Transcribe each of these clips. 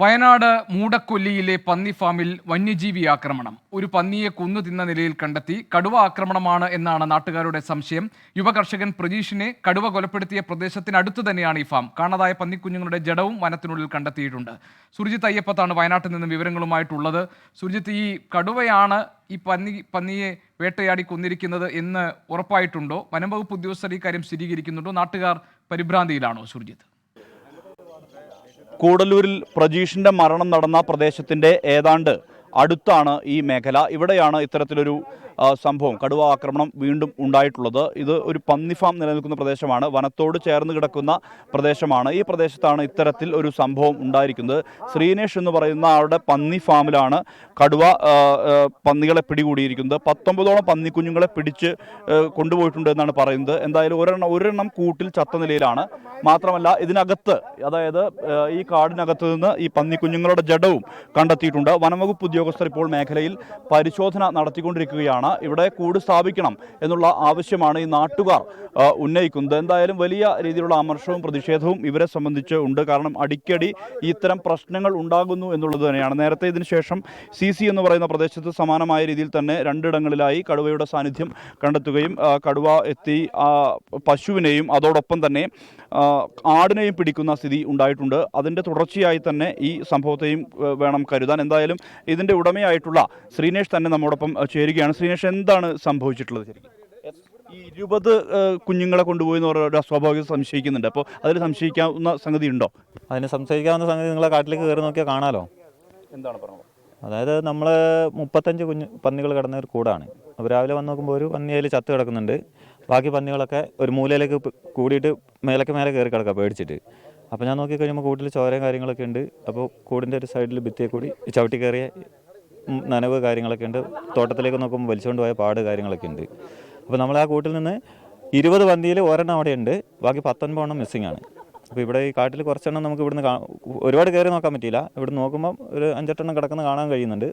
വയനാട് മൂടക്കൊല്ലിയിലെ പന്നി ഫാമിൽ വന്യജീവി ആക്രമണം. ഒരു പന്നിയെ കുന്നു തിന്ന നിലയിൽ കണ്ടെത്തി കടുവ ആക്രമണമാണ് എന്നാണ് നാട്ടുകാരുടെ സംശയം. യുവകർഷകൻ പ്രജീഷിനെ കടുവ കൊലപ്പെടുത്തിയ പ്രദേശത്തിനടുത്തു തന്നെയാണ് ഈ ഫാം. കാണാതായ പന്നിക്കുഞ്ഞുങ്ങളുടെ ജഡവും വനത്തിനുള്ളിൽ കണ്ടെത്തിയിട്ടുണ്ട്. സുർജിത്ത് അയ്യപ്പത്താണ് വയനാട്ടിൽ നിന്നും വിവരങ്ങളുമായിട്ടുള്ളത്. സുർജിത്ത് ഈ കടുവയാണ് ഈ പന്നി പന്നിയെ വേട്ടയാടി കൊന്നിരിക്കുന്നത് എന്ന് ഉറപ്പായിട്ടുണ്ടോ? വനം വകുപ്പ് ഉദ്യോഗസ്ഥർ ഈ കാര്യം സ്ഥിരീകരിക്കുന്നുണ്ടോ? നാട്ടുകാർ പരിഭ്രാന്തിയിലാണോ സുർജിത്ത്? കൂടല്ലൂരിൽ പ്രജീഷിന്റെ മരണം നടന്ന പ്രദേശത്തിന്റെ ഏതാണ്ട് അടുത്താണ് ഈ മേഖല. ഇവിടെയാണ് ഇത്തരത്തിലൊരു സംഭവം. കടുവ ആക്രമണം വീണ്ടും ഉണ്ടായിട്ടുള്ളത്. ഇത് ഒരു പന്നിഫാം നിലനിൽക്കുന്ന പ്രദേശമാണ്. വനത്തോട് ചേർന്ന് കിടക്കുന്ന പ്രദേശമാണ്. ഈ പ്രദേശത്താണ് ഇത്തരത്തിൽ ഒരു സംഭവം ഉണ്ടായിരിക്കുന്നത്. ശ്രീനേഷ് എന്ന് പറയുന്ന ആളുടെ പന്നി ഫാമിലാണ് കടുവ പന്നികളെ പിടികൂടിയിരിക്കുന്നത്. പത്തൊമ്പതോളം പന്നിക്കുഞ്ഞുങ്ങളെ പിടിച്ച് കൊണ്ടുപോയിട്ടുണ്ട് എന്നാണ് പറയുന്നത്. എന്തായാലും ഒരെണ്ണം ഒരെണ്ണം കൂട്ടിൽ ചത്ത നിലയിലാണ്. മാത്രമല്ല ഇതിനകത്ത് അതായത് ഈ കാടിനകത്ത് നിന്ന് ഈ പന്നിക്കുഞ്ഞുങ്ങളുടെ ജഡവും കണ്ടെത്തിയിട്ടുണ്ട്. വനംവകുപ്പ് ഉദ്യോഗസ്ഥർ ഇപ്പോൾ മേഖലയിൽ പരിശോധന നടത്തിക്കൊണ്ടിരിക്കുകയാണ്. ഇവിടെ കൂട് സ്ഥാപിക്കണം എന്നുള്ള ആവശ്യമാണ് ഈ നാട്ടുകാർ ഉന്നയിക്കുന്നത്. എന്തായാലും വലിയ രീതിയിലുള്ള അമർഷവും പ്രതിഷേധവും ഇവരെ സംബന്ധിച്ച് ഉണ്ട്. കാരണം അടിക്കടി ഇത്തരം പ്രശ്നങ്ങൾ ഉണ്ടാകുന്നു എന്നുള്ളത് തന്നെയാണ്. നേരത്തെ ഇതിനുശേഷം സി സി എന്ന് പറയുന്ന പ്രദേശത്ത് സമാനമായ രീതിയിൽ തന്നെ രണ്ടിടങ്ങളിലായി കടുവയുടെ സാന്നിധ്യം കണ്ടെത്തുകയും കടുവ എത്തി പശുവിനെയും അതോടൊപ്പം തന്നെ ആടിനെയും പിടിക്കുന്ന സ്ഥിതി ഉണ്ടായിട്ടുണ്ട്. അതിന്റെ തുടർച്ചയായി തന്നെ ഈ സംഭവത്തെയും വേണം കരുതാൻ. എന്തായാലും ഇതിന്റെ ഉടമയായിട്ടുള്ള ശ്രീനേഷ് തന്നെ നമ്മോടൊപ്പം ചേരുകയാണ്. ശ്രീനേഷ് എന്താണ് സംഭവിച്ചിട്ടുള്ളത് ശരിക്കും? ഈ ഇരുപത് കുഞ്ഞുങ്ങളെ കൊണ്ടുപോയി എന്ന് പറയുന്ന ഒരു സ്വാഭാവിക സംശയിക്കുന്നുണ്ട്. അപ്പോൾ അതിൽ സംശയിക്കാവുന്ന സംഗതി ഉണ്ടോ അതിന് സംശയിക്കാവുന്ന സംഗതി നിങ്ങളെ കാട്ടിലേക്ക് കയറി നോക്കിയാൽ കാണാലോ. എന്താണ് പറഞ്ഞത്? അതായത് നമ്മൾ മുപ്പത്തഞ്ച് കുഞ്ഞു പന്നികൾ കിടന്ന ഒരു കൂടാണ്. അപ്പോൾ രാവിലെ വന്ന് നോക്കുമ്പോൾ ഒരു പന്നി അതിൽ ചത്ത് കിടക്കുന്നുണ്ട്. ബാക്കി പന്നികളൊക്കെ ഒരു മൂലയിലേക്ക് കൂടിയിട്ട് മേലൊക്കെ മേലെ കയറി കിടക്കുക പേടിച്ചിട്ട്. അപ്പോൾ ഞാൻ നോക്കി കഴിയുമ്പോൾ കൂട്ടിൽ ചോരയും കാര്യങ്ങളൊക്കെ ഉണ്ട്. അപ്പോൾ കൂടിന്റെ ഒരു സൈഡിൽ ഭിത്തിയെ കൂടി ചവിട്ടി കയറിയ നനവ് കാര്യങ്ങളൊക്കെ ഉണ്ട്. തോട്ടത്തിലേക്ക് നോക്കുമ്പോൾ വലിച്ചുകൊണ്ട് പോയ പാട് കാര്യങ്ങളൊക്കെ ഉണ്ട്. അപ്പോൾ നമ്മൾ ആ കൂട്ടിൽ നിന്ന് ഇരുപത് പന്തിയിൽ ഒരെണ്ണം അവിടെ ഉണ്ട്. ബാക്കി പത്തൊൻപതെണ്ണം മിസ്സിംഗ് ആണ്. അപ്പോൾ ഇവിടെ ഈ കാട്ടിൽ കുറച്ചെണ്ണം നമുക്ക് ഇവിടുന്ന് കാ ഒരുപാട് കയറി നോക്കാൻ പറ്റിയില്ല. ഇവിടെ നോക്കുമ്പോൾ ഒരു അഞ്ചെട്ടെണ്ണം കിടക്കുന്ന കാണാൻ കഴിയുന്നുണ്ട്.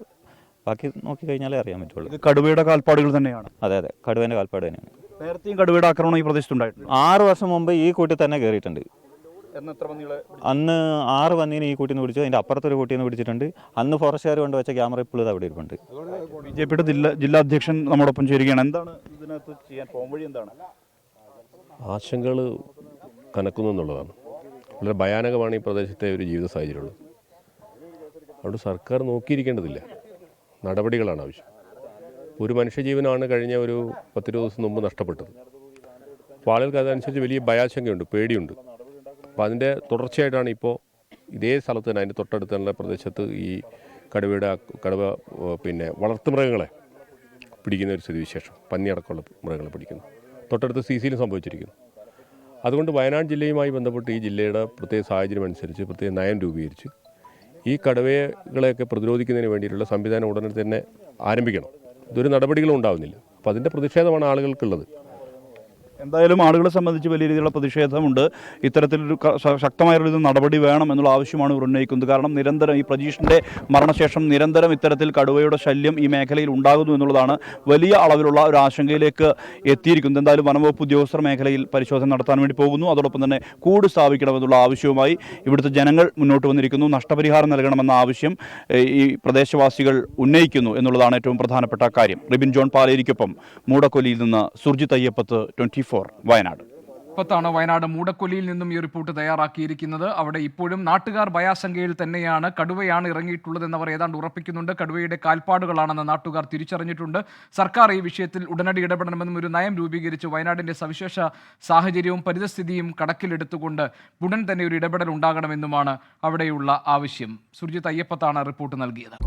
ബാക്കി നോക്കി കഴിഞ്ഞാലേ അറിയാൻ പറ്റുള്ളൂ. കടുവയുടെ കാൽപ്പാടുകൾ തന്നെയാണ്. അതെ അതെ. കടുവേന്റെ കാൽപ്പാട് തന്നെയാണ്. നേരത്തെയും കടുവയുടെ ആക്രമണം ഈ പ്രദേശത്തുണ്ടായിട്ടുണ്ട്. ആറ് വർഷം മുമ്പ് ഈ കൂട്ടിൽ തന്നെ കയറിയിട്ടുണ്ട് അന്ന് ആറ് പന്നീനെ ഈ കൂട്ടിന്ന് പിടിച്ചു. അതിന്റെ അപ്പുറത്തൊരു കൂട്ടിന്ന് പിടിച്ചിട്ടുണ്ട്. അന്ന് ഫോറസ്റ്റുകാർ കൊണ്ട് വെച്ച ക്യാമറ ഇപ്പോഴും ഇത് അവിടെ ഇരിപ്പുണ്ട്. ബി ജെ പിയുടെ ജില്ലാ ജില്ലാ അധ്യക്ഷൻ നമ്മോടൊപ്പം ചേരുകയാണ്. എന്താണ് ഇതിനകത്ത് ചെയ്യാൻ പോംവഴി വഴി എന്താണ്? ആശങ്കകൾ കനക്കുന്നു എന്നുള്ളതാണ്. വളരെ ഭയാനകമാണ് ഈ പ്രദേശത്തെ ഒരു ജീവിത സാഹചര്യമുള്ളത്. അതുകൊണ്ട് സർക്കാർ നോക്കിയിരിക്കേണ്ടതില്ല. നടപടികളാണ് ആവശ്യം. ഒരു മനുഷ്യജീവനാണ് കഴിഞ്ഞ ഒരു പത്തിരുപത് ദിവസം മുമ്പ് നഷ്ടപ്പെട്ടത്. അപ്പോൾ ആളുകൾക്ക് അതനുസരിച്ച് വലിയ ഭയാശങ്കയുണ്ട് പേടിയുണ്ട്. അപ്പോൾ അതിന്റെ തുടർച്ചയായിട്ടാണ് ഇപ്പോൾ ഇതേ സ്ഥലത്ത് തന്നെ അതിന്റെ തൊട്ടടുത്തുള്ള പ്രദേശത്ത് ഈ കടുവയുടെ കടുവ പിന്നെ വളർത്തുമൃഗങ്ങളെ പിടിക്കുന്ന ഒരു സ്ഥിതിവിശേഷം പന്നിയടക്കമുള്ള മൃഗങ്ങളെ പിടിക്കുന്നു. തൊട്ടടുത്ത് സി സിയിലും സംഭവിച്ചിരിക്കുന്നു. അതുകൊണ്ട് വയനാട് ജില്ലയുമായി ബന്ധപ്പെട്ട് ഈ ജില്ലയുടെ പ്രത്യേക സാഹചര്യം അനുസരിച്ച് പ്രത്യേക നയം രൂപീകരിച്ച് ഈ കടുവകളെയൊക്കെ പ്രതിരോധിക്കുന്നതിന് വേണ്ടിയിട്ടുള്ള സംവിധാനം ഉടനെ തന്നെ ആരംഭിക്കണം. ഇതൊരു നടപടികളും ഉണ്ടാവുന്നില്ല. അപ്പോൾ അതിന്റെ പ്രതിഷേധമാണ് ആളുകൾക്കുള്ളത്. എന്തായാലും ആളുകളെ സംബന്ധിച്ച് വലിയ രീതിയിലുള്ള പ്രതിഷേധമുണ്ട്. ഇത്തരത്തിലൊരു ശക്തമായൊരു നടപടി വേണം എന്നുള്ള ആവശ്യമാണ് ഇവർ ഉന്നയിക്കുന്നത്. കാരണം നിരന്തരം ഈ പ്രജീഷിന്റെ മരണശേഷം നിരന്തരം ഇത്തരത്തിൽ കടുവയുടെ ശല്യം ഈ മേഖലയിൽ ഉണ്ടാകുന്നു എന്നുള്ളതാണ് വലിയ അളവിലുള്ള ഒരു ആശങ്കയിലേക്ക് എത്തിയിരിക്കുന്നത്. എന്തായാലും വനംവകുപ്പ് ഉദ്യോഗസ്ഥർ മേഖലയിൽ പരിശോധന നടത്താൻ വേണ്ടി പോകുന്നു. അതോടൊപ്പം തന്നെ കൂട് സ്ഥാപിക്കണമെന്നുള്ള ആവശ്യവുമായി ഇവിടുത്തെ ജനങ്ങൾ മുന്നോട്ട് വന്നിരിക്കുന്നു. നഷ്ടപരിഹാരം നൽകണമെന്ന ആവശ്യം ഈ പ്രദേശവാസികൾ ഉന്നയിക്കുന്നു എന്നുള്ളതാണ് ഏറ്റവും പ്രധാനപ്പെട്ട കാര്യം. റിബിൻ ജോൺ പാലേരിക്കൊപ്പം മൂടക്കൊല്ലിയിൽ നിന്ന് സുർജിത് അയ്യപ്പത്ത് ട്വന്റി ഫോർ വയനാട്. ഇപ്പത്താണ് വയനാട് മൂടക്കൊല്ലിയിൽ നിന്നും ഈ റിപ്പോർട്ട് തയ്യാറാക്കിയിരിക്കുന്നത്. അവിടെ ഇപ്പോഴും നാട്ടുകാർ ഭയാശങ്കയിൽ തന്നെയാണ്. കടുവയാണ് ഇറങ്ങിയിട്ടുള്ളതെന്ന് അവർ ഏതാണ്ട് ഉറപ്പിക്കുന്നുണ്ട്. കടുവയുടെ കാൽപ്പാടുകളാണെന്ന് നാട്ടുകാർ തിരിച്ചറിഞ്ഞിട്ടുണ്ട്. സർക്കാർ ഈ വിഷയത്തിൽ ഉടനടി ഇടപെടണമെന്നും ഒരു നയം രൂപീകരിച്ച് വയനാടിന്റെ സവിശേഷ സാഹചര്യവും പരിതസ്ഥിതിയും കണക്കിലെടുത്തുകൊണ്ട് ഉടൻ തന്നെ ഒരു ഇടപെടൽ ഉണ്ടാകണമെന്നുമാണ് അവിടെയുള്ള ആവശ്യം. സുർജിത് അയ്യപ്പത്താണ് റിപ്പോർട്ട് നൽകിയത്.